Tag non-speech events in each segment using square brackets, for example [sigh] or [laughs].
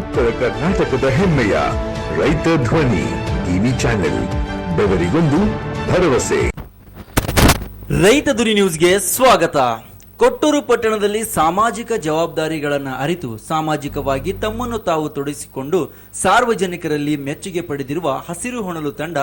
ಉತ್ತರ ಕರ್ನಾಟಕದ ಹೆಮ್ಮೆಯ ರೈತ ಧ್ವನಿ ಟಿವಿ ಚಾನೆಲ್ ಬೆವರಿಗೊಂದು ಭರವಸೆ. ರೈತ ದುರಿ ನ್ಯೂಸ್ಗೆ ಸ್ವಾಗತ. ಕೊಟ್ಟೂರು ಪಟ್ಟಣದಲ್ಲಿ ಸಾಮಾಜಿಕ ಜವಾಬ್ದಾರಿಗಳನ್ನು ಅರಿತು ಸಾಮಾಜಿಕವಾಗಿ ತಮ್ಮನ್ನು ತಾವು ತೊಡಗಿಸಿಕೊಂಡು ಸಾರ್ವಜನಿಕರಲ್ಲಿ ಮೆಚ್ಚುಗೆ ಪಡೆದಿರುವ ಹಸಿರು ಹೊಣಲು ತಂಡ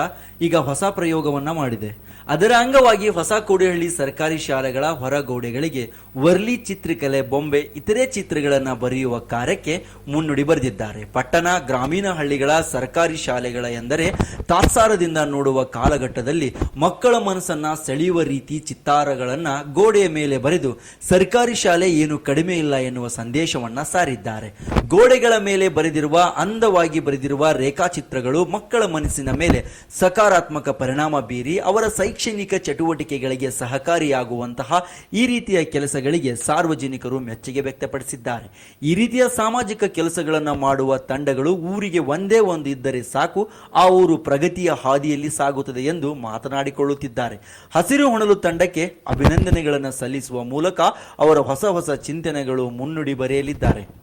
ಈಗ ಹೊಸ ಪ್ರಯೋಗವನ್ನು ಮಾಡಿದೆ. ಅದರ ಅಂಗವಾಗಿ ಹೊಸ ಕೋಡಿಹಳ್ಳಿ ಸರ್ಕಾರಿ ಶಾಲೆಗಳ ಹೊರಗೋಡೆಗಳಿಗೆ ವರ್ಲಿ ಚಿತ್ರಕಲೆ, ಬೊಂಬೆ, ಇತರೆ ಚಿತ್ರಗಳನ್ನು ಬರೆಯುವ ಕಾರ್ಯಕ್ಕೆ ಮುನ್ನುಡಿ ಬರೆದಿದ್ದಾರೆ. ಪಟ್ಟಣ, ಗ್ರಾಮೀಣ ಹಳ್ಳಿಗಳ ಸರ್ಕಾರಿ ಶಾಲೆಗಳ ಎಂದರೆ ತಾತ್ಸಾರದಿಂದ ನೋಡುವ ಕಾಲಘಟ್ಟದಲ್ಲಿ ಮಕ್ಕಳ ಮನಸ್ಸನ್ನ ಸೆಳೆಯುವ ರೀತಿ ಚಿತ್ತಾರಗಳನ್ನು ಗೋಡೆಯ ಮೇಲೆ ಬರೆದು ಸರ್ಕಾರಿ ಶಾಲೆ ಏನು ಕಡಿಮೆ ಇಲ್ಲ ಎನ್ನುವ ಸಂದೇಶವನ್ನ ಸಾರಿದ್ದಾರೆ. ಗೋಡೆಗಳ ಮೇಲೆ ಬರೆದಿರುವ, ಅಂದವಾಗಿ ಬರೆದಿರುವ ರೇಖಾಚಿತ್ರಗಳು ಮಕ್ಕಳ ಮನಸ್ಸಿನ ಮೇಲೆ ಸಕಾರಾತ್ಮಕ ಪರಿಣಾಮ ಬೀರಿ ಅವರ ಶೈಕ್ಷಣಿಕ ಚಟುವಟಿಕೆಗಳಿಗೆ ಸಹಕಾರಿಯಾಗುವಂತಹ ಈ ರೀತಿಯ ಕೆಲಸಗಳಿಗೆ ಸಾರ್ವಜನಿಕರು ಮೆಚ್ಚುಗೆ ವ್ಯಕ್ತಪಡಿಸಿದ್ದಾರೆ. ಈ ರೀತಿಯ ಸಾಮಾಜಿಕ ಕೆಲಸಗಳನ್ನು ಮಾಡುವ ತಂಡಗಳು ಊರಿಗೆ ಒಂದೇ ಒಂದು ಇದ್ದರೆ ಸಾಕು, ಆ ಊರು ಪ್ರಗತಿಯ ಹಾದಿಯಲ್ಲಿ ಸಾಗುತ್ತದೆ ಎಂದು ಮಾತನಾಡಿಕೊಳ್ಳುತ್ತಿದ್ದಾರೆ. ಹಸಿರು ಹೊಣಲು ತಂಡಕ್ಕೆ ಅಭಿನಂದನೆಗಳನ್ನು ಸಲ್ಲಿಸುವ ಮೂಲಕ ಅವರ ಹೊಸ ಹೊಸ ಚಿಂತನೆಗಳು ಮುನ್ನುಡಿ ಬರೆಯಲಿದ್ದಾರೆ.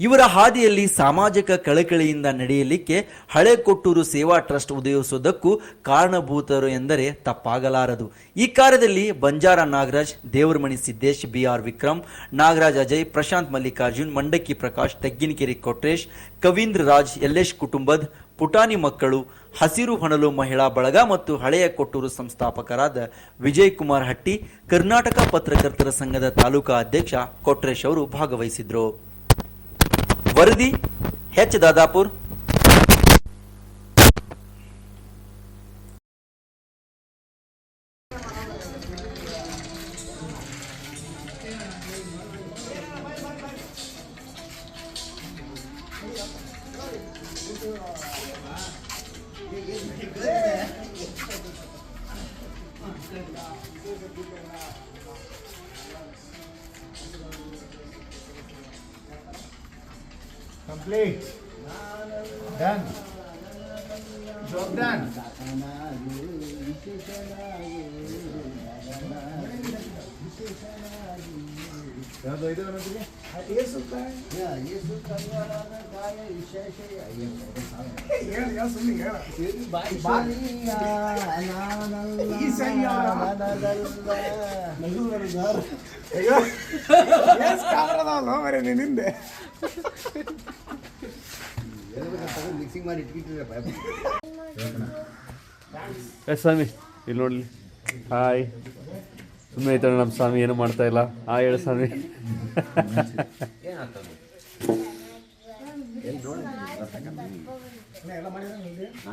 ಇವರ ಹಾದಿಯಲ್ಲಿ ಸಾಮಾಜಿಕ ಕಳಕಳಿಯಿಂದ ನಡೆಯಲಿಕ್ಕೆ ಹಳೆ ಕೊಟ್ಟೂರು ಸೇವಾ ಟ್ರಸ್ಟ್ ಉದಯಿಸುವುದಕ್ಕೂ ಕಾರಣಭೂತರು ಎಂದರೆ ತಪ್ಪಾಗಲಾರದು. ಈ ಕಾರ್ಯದಲ್ಲಿ ಬಂಜಾರ ನಾಗರಾಜ್, ದೇವರಮಣಿ ಸಿದ್ದೇಶ್, ಬಿಆರ್ ವಿಕ್ರಮ್, ನಾಗರಾಜ್ ಅಜಯ್, ಪ್ರಶಾಂತ್ ಮಲ್ಲಿಕಾರ್ಜುನ್, ಮಂಡಕ್ಕಿ ಪ್ರಕಾಶ್, ತೆಗ್ಗಿನಕೆರೆ ಕೊಟ್ರೇಶ್, ಕವೀಂದ್ರ ರಾಜ್, ಯಲ್ಲೇಶ್ ಕುಟುಂಬದ್ ಪುಟಾಣಿ ಮಕ್ಕಳು, ಹಸಿರು ಹೊಣಲು ಮಹಿಳಾ ಬಳಗ ಮತ್ತು ಹಳೆಯ ಕೊಟ್ಟೂರು ಸಂಸ್ಥಾಪಕರಾದ ವಿಜಯ್ ಕುಮಾರ್ ಹಟ್ಟಿ, ಕರ್ನಾಟಕ ಪತ್ರಕರ್ತರ ಸಂಘದ ತಾಲೂಕಾ ಅಧ್ಯಕ್ಷ ಕೊಟ್ರೇಶ್ ಅವರು ಭಾಗವಹಿಸಿದ್ರು. ವರದಿ ಹೆಚ್ ದಾದಾಪುರ್ Complete. Done. Job done. ಯಾವ್ದು ಇದು ಅನ್ನೋದಿಗೆ? ಹೇಳು, [laughs] ಯಾವ ಸುಮ್ನೆ ಹೇಳು. ಅಯ್ಯೋ, ಎಷ್ಟ್ camera ಅದಾವಲ್ಲೋ ಮಾರ್ರೆ ನಿನ್ ಹಿಂದೆ. ಮಿಕ್ಸಿಂಗ್ ಮಾಡಿ ಇಟ್ಬಿಟ್ಟಿದ್ರೆ ಎಸ್ ಸ್ವಾಮಿ ಇಲ್ಲಿ ನೋಡ್ಲಿ ಹಾಯ್ ಸುಮ್ಮನೆ ಐತಣ್ಣ ನಮ್ಮ ಸ್ವಾಮಿ ಏನು ಮಾಡ್ತಾ ಇಲ್ಲ? ಆ ಹೇಳು ಸ್ವಾಮಿ. ಎಲ್ಲ ಮಾಡಿದ್ರೆ